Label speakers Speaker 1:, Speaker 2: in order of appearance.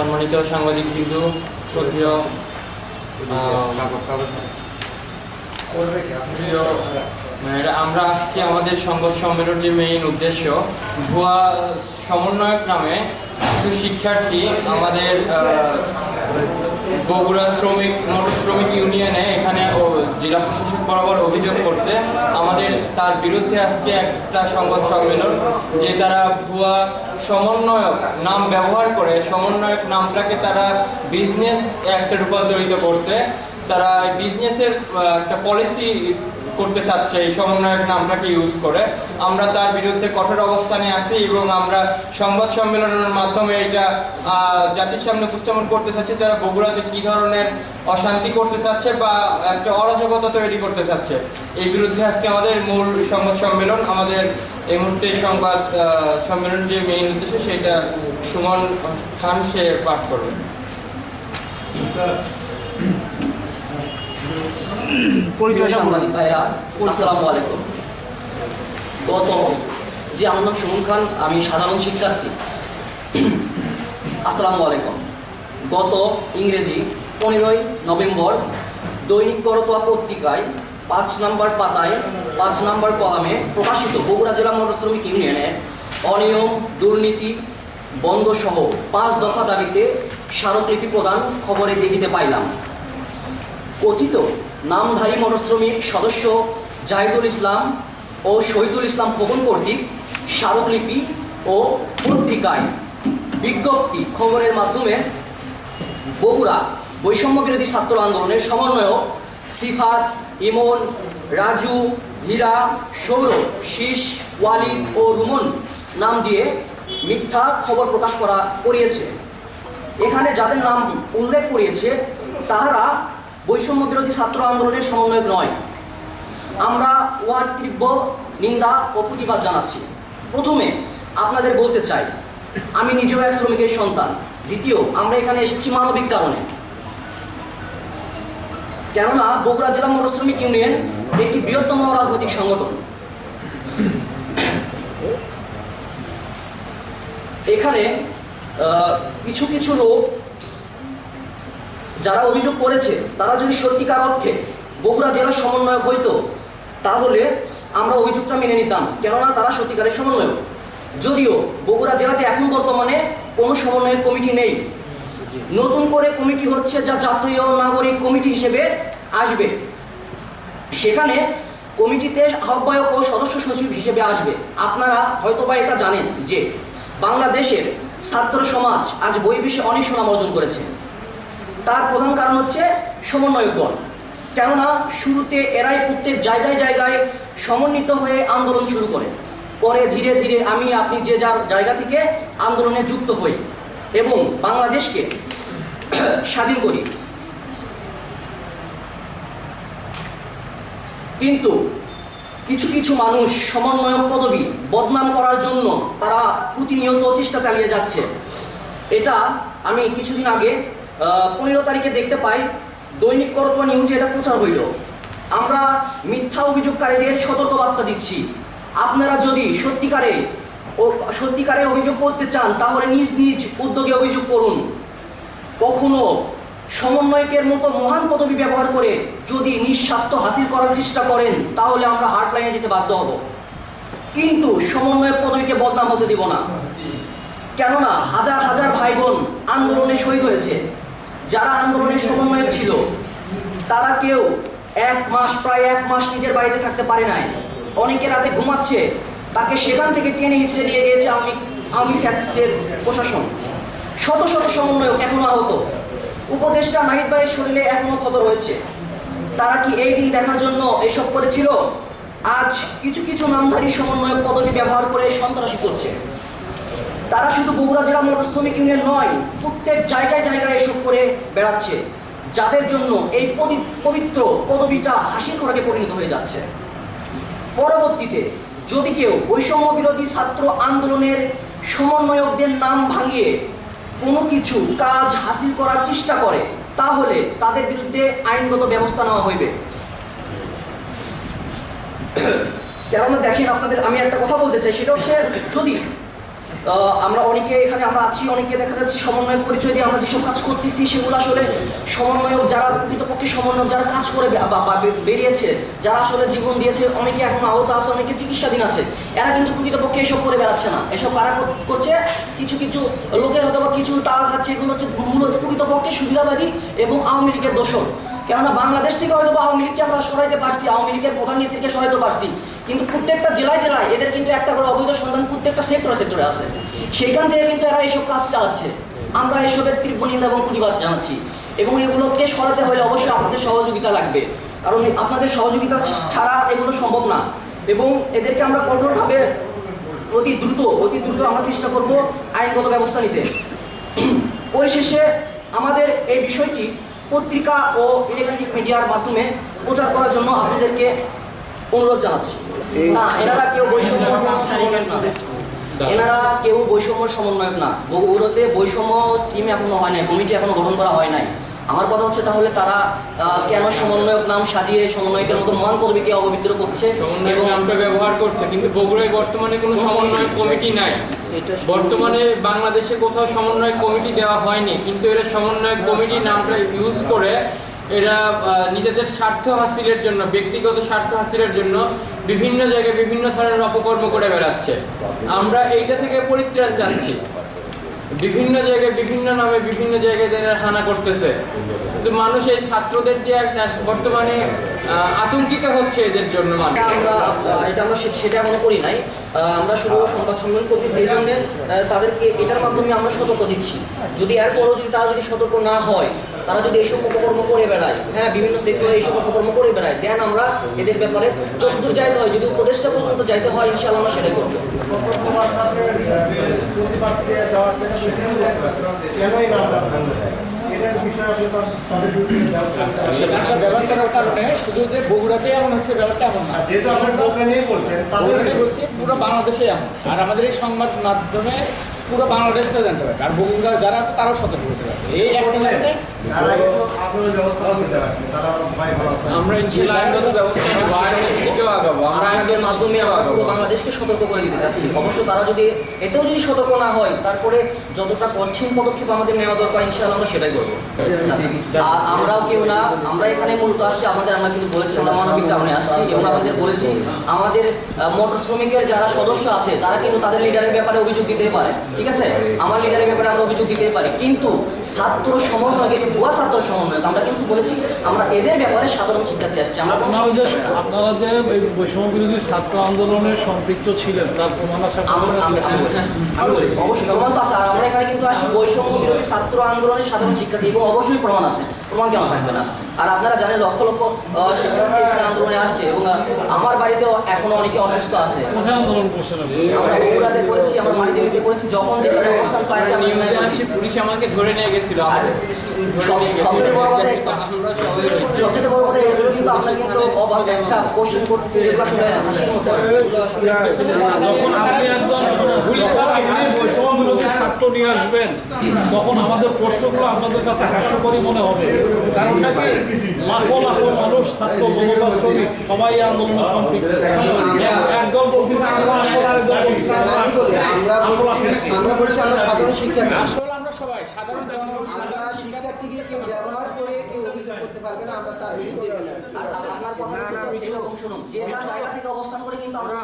Speaker 1: সম্মানিত সাংবাদিক ভাইয়েরা, আমরা আজকে আমাদের সংবাদ সম্মেলন যে মেইন উদ্দেশ্য ভুয়া সমন্বয়ক নামে কিছু শিক্ষার্থী আমাদের বগুড়া শ্রমিক মোটর শ্রমিক ইউনিয়নে এখানে জেলা প্রশাসক বরাবর অভিযোগ করছে। আমাদের তার বিরুদ্ধে আজকে একটা সংবাদ সম্মেলন, যে তারা ভুয়া সমন্বয়ক নাম ব্যবহার করে, সমন্বয়ক নামটাকে তারা বিজনেস একটা রূপান্তরিত করছে। তারা বিজনেসের একটা পলিসি করতে চাচ্ছে, এই সমন্বয়ক নামটাকে ইউজ করে। আমরা তার বিরুদ্ধে কঠোর অবস্থানে আছি এবং আমরা সংবাদ সম্মেলনের মাধ্যমে এটা জাতির সামনে উপস্থাপন করতে চাচ্ছি, তারা বগুড়াতে কি ধরনের অশান্তি করতে চাচ্ছে বা একটা অরাজকতা তৈরি করতে চাচ্ছে। এই বিরুদ্ধে আজকে আমাদের মূল সংবাদ সম্মেলন, আমাদের এই মুহূর্তে সংবাদ সম্মেলন যে মেইন উদ্দেশ্য সেটা সুমন খান সে পাঠ করবে।
Speaker 2: সাংবাদিক ভাইরা গত জি আমার নাম সুমন খান, আমি সাধারণ শিক্ষার্থী। আসসালামু আলাইকুম। গত ইংরেজি পনেরোই নভেম্বর দৈনিক করতোয়া পত্রিকায় পাঁচ নাম্বার পাতায়, পাঁচ নাম্বার কলামে প্রকাশিত বগুড়া জেলা মোটর শ্রমিক ইউনিয়নে অনিয়ম, দুর্নীতি বন্ধ সহ পাঁচ দফা দাবিতে স্মারকলিপি প্রদান খবরে দেখিতে পাইলাম। কথিত নামধারী মনশ্রমিক সদস্য জাহিদুল ইসলাম ও শহীদুল ইসলাম খোকন কর্তৃক স্মারকলিপি ও পত্রিকায় বিজ্ঞপ্তি খবরের মাধ্যমে বগুড়া বৈষম্য বিরোধী ছাত্র আন্দোলনের সমন্বয়ক সিফাত, ইমন, রাজু, হীরা, সৌরভ, শীষ, ওয়ালিদ ও রুমন নাম দিয়ে মিথ্যা খবর প্রকাশ করা করিয়েছে। এখানে যাদের নাম উল্লেখ করিয়েছে, তাহারা বৈষম্য বিরোধী ছাত্র আন্দোলনের সমন্বয়ক নয়। আমরা ওয়ার তীব্র নিন্দা ও প্রতিবাদ জানাচ্ছি। প্রথমে আপনাদের বলতে চাই, আমি নিজেও এক শ্রমিকের সন্তান। দ্বিতীয়, আমরা এখানে এসেছি মানবিক কারণে কেননা বগুড়া জেলা মোটর শ্রমিক ইউনিয়ন একটি বৃহত্তম রাজনৈতিক সংগঠন। এখানে কিছু কিছু লোক যারা অভিযোগ করেছে, তারা যদি সত্যিকার অর্থে বগুড়া জেলার সমন্বয়ক হইতো, তাহলে আমরা অভিযোগটা মেনে নিতাম। কেননা তারা সত্যিকারের সমন্বয়ক। যদিও বগুড়া জেলাতে এখন বর্তমানে কোনো সমন্বয়ক কমিটি নেই। নতুন করে কমিটি হচ্ছে যা জাতীয় নাগরিক কমিটি হিসেবে আসবে। সেখানে কমিটিতে আহ্বায়ক ও সদস্য সচিব হিসেবে আসবে। আপনারা হয়তোবা এটা জানেন যে বাংলাদেশের ছাত্র সমাজ আজ বহির্বিশ্বে অনেক সুনাম অর্জন করেছে। তার প্রধান কারণ হচ্ছে সমন্বয়ক দল। কেননা শুরুতে এরাই প্রত্যেক জায়গায় জায়গায় সমন্বিত হয়ে আন্দোলন শুরু করে। পরে ধীরে ধীরে আমি, আপনি যে যার জায়গা থেকে আন্দোলনে যুক্ত হই এবং বাংলাদেশকে স্বাধীন করি। কিন্তু কিছু কিছু মানুষ সমন্বয়ক পদবি বদনাম করার জন্য তারা প্রতিনিয়ত চেষ্টা চালিয়ে যাচ্ছে। এটা আমি কিছুদিন আগে পনেরো তারিখে দেখতে পাই, দৈনিক করতোয়া নিউজে এটা প্রচার হইল। আমরা মিথ্যা অভিযোগকারীদের সতর্কবার্তা দিচ্ছি। আপনারা যদি সত্যিকারে ও, সত্যিকারে অভিযোগ করতে চান, তাহলে নিজ নিজ উদ্যোগে অভিযোগ করুন। কখনো সমন্বয়কের মতো মহান পদবি ব্যবহার করে যদি নিঃস্বার্থ হাসিল করার চেষ্টা করেন, তাহলে আমরা হার্ড লাইনে যেতে বাধ্য হব। কিন্তু সমন্বয়ক পদবিকে বদনাম হতে দিব না। কেননা হাজার হাজার ভাই বোন আন্দোলনে শহীদ হয়েছে। যারা আন্দোলনের সমন্বয়ক ছিল, তারা কেউ এক মাস, প্রায় এক মাস নিজের বাড়িতে থাকতে পারে নাই। অনেকে রাতে ঘুমাচ্ছে, তাকে সেখান থেকে টেনে হিচড়ে নিয়ে গিয়েছে আমি আমি ফ্যাসিস্টের প্রশাসন। শত শত সমন্বয়ক এখনও আহত। উপদেষ্টা নাহিদ ভাইয়ের শরীরে এখনও ক্ষত রয়েছে। তারা কি এই দিন দেখার জন্য এসব করেছিল? আজ কিছু কিছু নামধারী সমন্বয়ক পদবি ব্যবহার করে সন্ত্রাসী করছে। তারা শুধু বগুড়া জেলা মোটর শ্রমিক ইউনিয়ন নয়, প্রত্যেক জায়গায় জায়গায় এসব করে বেড়াচ্ছে, যাদের জন্য এই পবি- পবিত্র পদবিটা হাসি খোরাকে পরিণত হয়ে যাচ্ছে। পরবর্তীতে, যদি কেউ বৈষম্য বিরোধী ছাত্র আন্দোলনের সমন্বয়কদের নাম ভাঙিয়ে কোনো কিছু কাজ হাসিল করার চেষ্টা করে, তাহলে তাদের বিরুদ্ধে আইনগত ব্যবস্থা নেওয়া হইবে। কেননা দেখেন আপনাদের, আমি একটা কথা বলতে চাই, সেটা হচ্ছে যদি আমরা অনেকে এখানে আমরা আছি, অনেকে দেখা যাচ্ছে সমন্বয়ক পরিচয় দিয়ে আমরা যেসব কাজ করতেছি, সেগুলো আসলে সমন্বয়ক যারা প্রকৃতপক্ষে সমন্বয়ক যারা কাজ করে বেরিয়েছে, যারা আসলে জীবন দিয়েছে, অনেকে এখন আহত আছে, অনেকে চিকিৎসাধীন আছে, এরা কিন্তু প্রকৃতপক্ষে এসব করে বেড়াচ্ছে না। এসব কারা কর- করছে? কিছু কিছু লোকের হয়তো বা কিছু টাকা খাচ্ছে, এগুলো হচ্ছে মূল প্রকৃতপক্ষে সুবিধাবাদী এবং আওয়ামী লীগের দোষর। কেননা বাংলাদেশ থেকে হয়তো আওয়ামী লীগকে আমরা সরাইতে পারছি, আওয়ামী লীগের প্রধান নেত্রীকে সরাইতে পারছি। কিন্তু প্রত্যেকটা জেলায় জেলায় এদের কিন্তু একটা করে অবৈধ সন্ধান প্রত্যেকটা সেক্টরে সেক্টরে আছে। সেখান থেকে কিন্তু এরা এইসব কাজ চালাচ্ছে। আমরা এসবের তীব্র নিন্দা এবং প্রতিবাদ জানাচ্ছি। এবং এগুলোকে সরাতে হলে অবশ্যই আপনাদের সহযোগিতা লাগবে। কারণ আপনাদের সহযোগিতা ছাড়া এগুলো সম্ভব না। এবং এদেরকে আমরা কঠোরভাবে অতি দ্রুত অতি দ্রুত আমরা চেষ্টা করব আইনগত ব্যবস্থা নিতে। পরিশেষে আমাদের এই বিষয়টি পত্রিকা ও ইলেকট্রনিক মিডিয়ার মাধ্যমে প্রচার করার জন্য আপনাদেরকে অনুরোধ জানাচ্ছি। না এনারা কেউ বৈষম্য সমন্বয়ক না। এনারা কেউ বৈষম্য সমন্বয়ক না। বগুড়াতে বৈষম্য টিম এখনও হয় নাই কমিটি এখনও গঠন করা হয় নাই। আমার কথা হচ্ছে তাহলে তারা কেন সমন্বয়ক নাম সাজিয়ে সমন্বয়কের মতো মান পদবীকে অপবিত্র করছে? এবং
Speaker 1: নামটা ব্যবহার করছে কিন্তু বগুড়ায় বর্তমানে কোনো সমন্বয় কমিটি নাই। বর্তমানে বাংলাদেশে কোথাও সমন্বয় কমিটি দেওয়া হয়নি কিন্তু এরা সমন্বয় কমিটি নামটা ইউজ করে এরা আহ, নিজেদের স্বার্থ হাসিলের জন্য ব্যক্তিগত স্বার্থ হাসিলের জন্য বিভিন্ন জায়গায় বিভিন্ন ধরনের অপকর্ম করে বেড়াচ্ছে। আমরা এইটা থেকে পরিত্রাণ চাচ্ছি। বিভিন্ন জায়গায়, বিভিন্ন নামে বিভিন্ন জায়গায় এরা হানা করতেছে। কিন্তু মানুষ এই ছাত্রদের দিয়ে একটা বর্তমানে আতঙ্কিত হচ্ছে এদের জন্য
Speaker 2: আমরা, এটা আমরা সেটা এখনও করি নাই। আমরা শুধু সংবাদ সম্মেলন করতেছি, এই জন্য তাদেরকে এটার মাধ্যমে আমরা সতর্ক দিচ্ছি। যদি এরপরও যদি তারা যদি সতর্ক না হয়, তারা যদি এইসব অপকর্ম করে বেড়ায় হ্যাঁ বিভিন্ন সেক্টরে এইসব অপকর্ম করে বেড়ায়, দেন আমরা এদের ব্যাপারে যতদূর যাইতে হয়, যদি উপদেশটা পর্যন্ত যাইতে হয়, ইনশাআল্লাহ আমরা সেটাই করব।
Speaker 3: আমরা
Speaker 4: কারণে শুধু যে বগুড়াতে এমন হচ্ছে ব্যাপারটা এমন না।
Speaker 3: যেহেতু আপনার বগুড়া নিয়ে বলছেন
Speaker 4: বগুড়াতে বলছি পুরো বাংলাদেশে এমন। আর আমাদের এই সংবাদ মাধ্যমে পুরো বাংলাদেশটা জানতে পারবে আর বগুড়া যারা আছে তারাও সতর্ক হতে পারবে এই একটা কারণে
Speaker 3: তারা
Speaker 1: আমরা ইনশাল্লাহ আইনগত ব্যবস্থা দিকেও আগাবো আমরা আইনের
Speaker 2: মাধ্যমে পুরো বাংলাদেশকে সতর্ক করে দিতে চাচ্ছি। অবশ্য তারা যদি এতেও যদি সতর্ক না হয় তারপরে যতটা কঠিন পদক্ষেপ আমাদের নেওয়া দরকার ইনশাআল্লাহ আমরা সেটাই করব। আর আমরাও কেউ না আমরা এখানে মূলত আসছি আমাদের আমরা কিন্তু বলেছি আমরা মানবিক কারণে আসছি এবং আমাদের বলেছি আমাদের মোটর শ্রমিকের যারা সদস্য আছে তারা কিন্তু তাদের লিডারের ব্যাপারে অভিযোগ দিতে পারে ঠিক আছে? আমার লিডারের ব্যাপারে আমরা অভিযোগ দিতে পারি। কিন্তু ছাত্র সমন্বয়ক এই যে ভুয়া ছাত্র সমন্বয়ক আমরা কিন্তু বলেছি আমরা এদের ব্যাপারে সাধারণ শিক্ষার্থী আসছি আমরা
Speaker 5: আপনারা যে আপনারা যে এই বৈষম্য বিরোধী ছাত্র আন্দোলনে সম্পৃক্ত ছিলেন তার প্রমাণ আছে
Speaker 2: অবশ্যই প্রমাণ তো আছে আর আমরা এখানে কিন্তু আসছি বৈষম্য বিরোধী ছাত্র আন্দোলনের সাধারণ শিক্ষার্থী এবং অবশ্যই প্রমাণ আছে। প্রমাণ কেন থাকবে না? আর আপনারা জানেন লক্ষ লক্ষ শিক্ষার্থী এখানে আন্দোলনে আসছে এবং আমার বাড়িতেও এখনও অনেকে অসুস্থ আছে? আমরা বগুড়াতে করেছি আমরা মাটিতে করেছি যখন যেখানে অবস্থান পাইছি
Speaker 1: নিউজে পুলিশ আমাকে ধরে নিয়ে গেছিল
Speaker 2: সবচেয়ে বড় কথা। সবচেয়ে বড় কথা এগুলো কিন্তু আপনার কিন্তু একটা কোশ্চেন করতেছি যেগুলো আসলে হাসির মতো
Speaker 5: ছাত্র নিয়ে আসবেন তখন আমাদের প্রশ্নগুলো আপনাদের কাছে হাস্যকরী মনে হবে। কারণটা কি? লাখো লাখো মানুষ ছাত্র বনবা শ্রমিক সবাই আন্দোলনে সম্পৃক্ত। এক- বলতেছে আমরা আসল আরেকদল আমরা আসল।
Speaker 2: আমরা
Speaker 5: আসল
Speaker 2: বলছি আমরা সাধারণ শিক্ষার্থী।
Speaker 4: আসলে আমরা সবাই সাধারণ
Speaker 6: আমরা শিক্ষার্থীকে কেউ ব্যবহার করে কেউ অভিযোগ করতে পারবে না আমরা তার বিরুদ্ধে
Speaker 2: আপনার কথা কিন্তু সেই রকম শুনুন। যে যার জায়গা থেকে অবস্থান করে কিন্তু আমরা